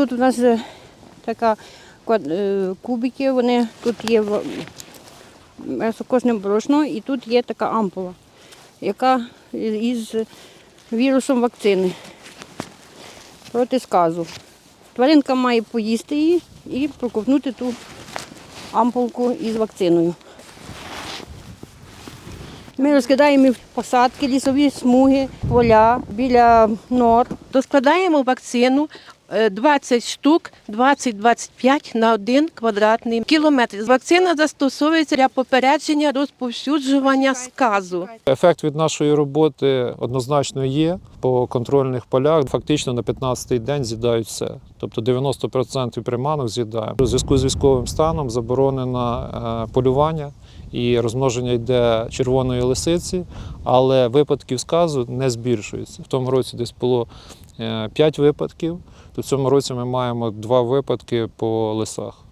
тут у нас е, така е, кубики, вони тут є месокожне борошно і тут є така ампула, яка із вірусом вакцини проти сказу. Тваринка має поїсти її і проковтнути ту ампулку із вакциною. Ми розкидаємо посадки, лісові смуги, поля біля нор. то складаємо вакцину 20 штук, 20-25 на один квадратний кілометр. Вакцина застосовується для попередження розповсюджування сказу. Ефект від нашої роботи однозначно є. По контрольних полях фактично на 15-й день з'їдають все. Тобто 90% приманок з'їдаємо. У зв'язку з військовим станом заборонено е, полювання і розмноження йде червоної лисиці, але випадків сказу не збільшується. В тому році десь було 5 випадків, то в цьому році ми маємо 2 випадки по лисах.